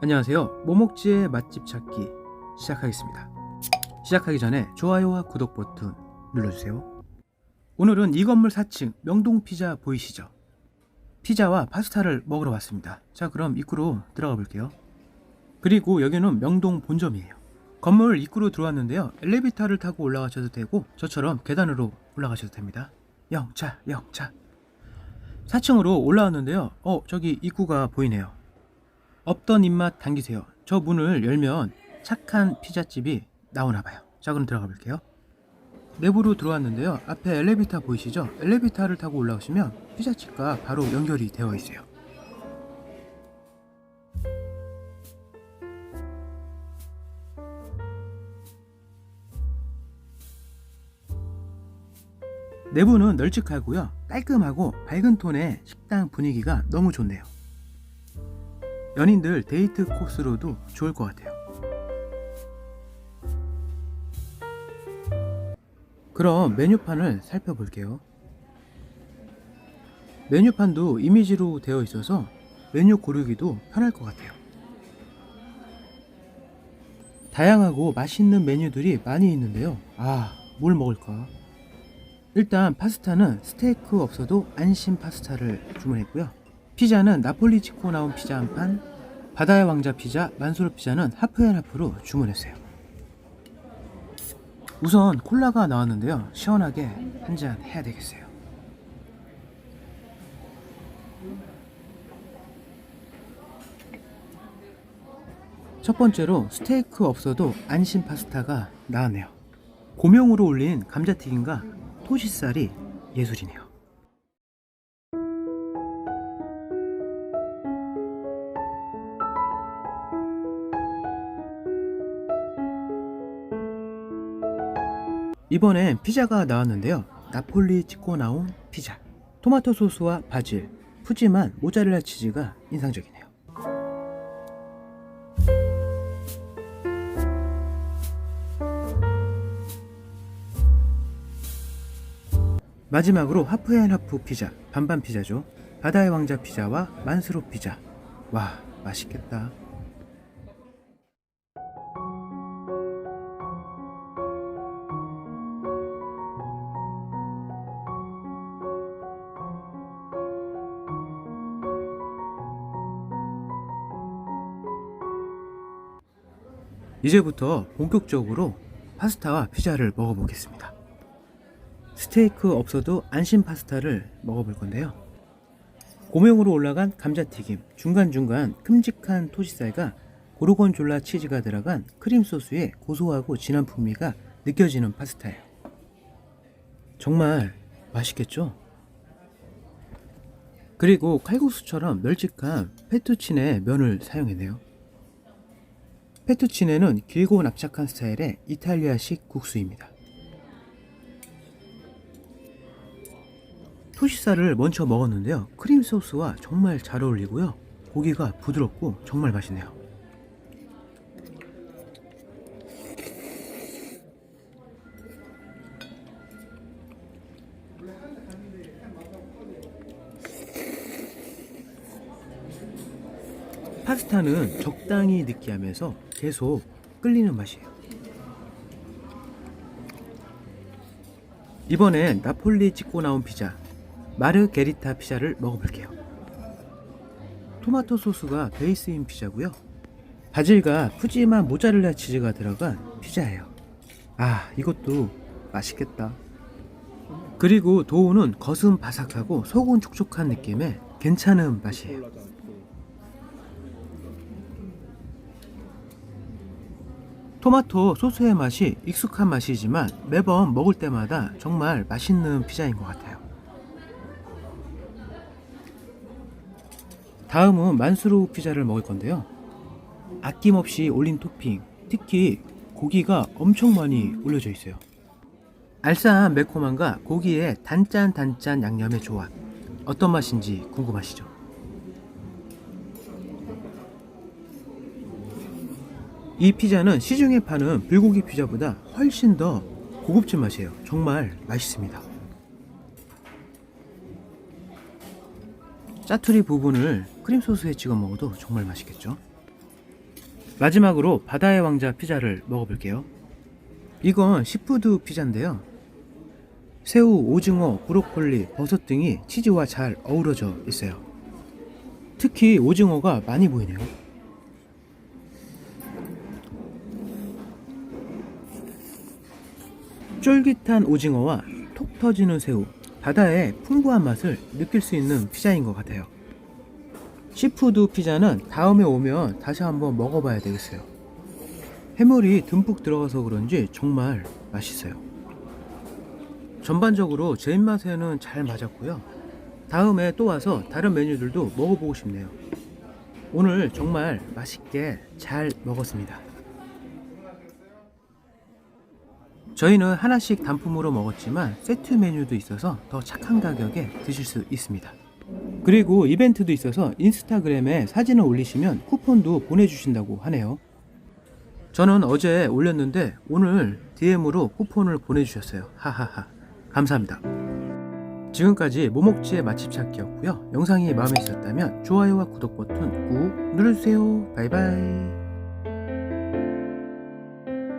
안녕하세요. 모목지의 맛집 찾기 시작하겠습니다. 시작하기 전에 좋아요와 구독 버튼 눌러주세요. 오늘은 이 건물 4층 명동 피자 보이시죠? 피자와 파스타를 먹으러 왔습니다. 자, 그럼 입구로 들어가 볼게요. 그리고 여기는 명동 본점이에요. 건물 입구로 들어왔는데요. 엘리베이터를 타고 올라가셔도 되고 저처럼 계단으로 올라가셔도 됩니다. 영차, 영차. 4층으로 올라왔는데요. 어, 저기 입구가 보이네요. 없던 입맛 당기세요. 저 문을 열면 착한 피자집이 나오나 봐요. 자, 그럼 들어가 볼게요. 내부로 들어왔는데요. 앞에 엘리베이터 보이시죠? 엘리베이터를 타고 올라오시면 피자집과 바로 연결이 되어 있어요. 내부는 널찍하고요. 깔끔하고 밝은 톤의 식당 분위기가 너무 좋네요. 연인들 데이트 코스로도 좋을 것 같아요. 그럼 메뉴판을 살펴볼게요. 메뉴판도 이미지로 되어 있어서 메뉴 고르기도 편할 것 같아요. 다양하고 맛있는 메뉴들이 많이 있는데요. 아, 뭘 먹을까? 일단 파스타는 스테이크 없어도 안심 파스타를 주문했고요. 피자는 나폴리 찍고 나온 피자 한 판, 바다의 왕자 피자, 만수르 피자는 하프앤하프로 주문했어요. 우선 콜라가 나왔는데요. 시원하게 한 잔 해야 되겠어요. 첫 번째로 스테이크 없어도 안심 파스타가 나왔네요. 고명으로 올린 감자튀김과 토시살이 예술이네요. 이번엔 피자가 나왔는데요. 나폴리 찍고 나온 피자. 토마토 소스와 바질, 푸짐한 모짜렐라 치즈가 인상적이네요. 마지막으로 하프앤하프 피자, 반반 피자죠. 바다의 왕자 피자와 만스로 피자. 와, 맛있겠다. 이제부터 본격적으로 파스타와 피자를 먹어보겠습니다. 스테이크 없어도 안심 파스타를 먹어볼 건데요. 고명으로 올라간 감자튀김, 중간중간 큼직한 토시살과 고르곤졸라 치즈가 들어간 크림 소스의 고소하고 진한 풍미가 느껴지는 파스타예요. 정말 맛있겠죠? 그리고 칼국수처럼 널찍한 페투치네 면을 사용했네요. 페투치네는 길고 납작한 스타일의 이탈리아식 국수입니다. 토시살을 먼저 먹었는데요. 크림 소스와 정말 잘 어울리고요. 고기가 부드럽고 정말 맛있네요. 파스타는 적당히 느끼하면서 계속 끌리는 맛이에요. 이번엔 나폴리 찍고 나온 피자 마르게리타 피자를 먹어볼게요. 토마토 소스가 베이스인 피자고요. 바질과 푸짐한 모짜렐라 치즈가 들어간 피자예요. 아, 이것도 맛있겠다. 그리고 도우는 겉은 바삭하고 속은 촉촉한 느낌의 괜찮은 맛이에요. 토마토 소스의 맛이 익숙한 맛이지만 매번 먹을 때마다 정말 맛있는 피자인 것 같아요. 다음은 만수르 피자를 먹을 건데요. 아낌없이 올린 토핑, 특히 고기가 엄청 많이 올려져 있어요. 알싸한 매콤함과 고기의 단짠 단짠 양념의 조합. 어떤 맛인지 궁금하시죠? 이 피자는 시중에 파는 불고기 피자보다 훨씬 더 고급진 맛이에요. 정말 맛있습니다. 짜투리 부분을 크림 소스에 찍어 먹어도 정말 맛있겠죠? 마지막으로 바다의 왕자 피자를 먹어볼게요. 이건 시푸드 피자인데요. 새우, 오징어, 브로콜리, 버섯 등이 치즈와 잘 어우러져 있어요. 특히 오징어가 많이 보이네요. 쫄깃한 오징어와 톡 터지는 새우, 바다의 풍부한 맛을 느낄 수 있는 피자인 것 같아요. 시푸드 피자는 다음에 오면 다시 한번 먹어봐야 되겠어요. 해물이 듬뿍 들어가서 그런지 정말 맛있어요. 전반적으로 제 입맛에는 잘 맞았고요. 다음에 또 와서 다른 메뉴들도 먹어보고 싶네요. 오늘 정말 맛있게 잘 먹었습니다. 저희는 하나씩 단품으로 먹었지만 세트 메뉴도 있어서 더 착한 가격에 드실 수 있습니다. 그리고 이벤트도 있어서 인스타그램에 사진을 올리시면 쿠폰도 보내주신다고 하네요. 저는 어제 올렸는데 오늘 DM으로 쿠폰을 보내주셨어요. 하하하. 감사합니다. 지금까지 모목지의 맛집 찾기였고요. 영상이 마음에 드셨다면 좋아요와 구독 버튼 꾹 눌러주세요. 바이바이.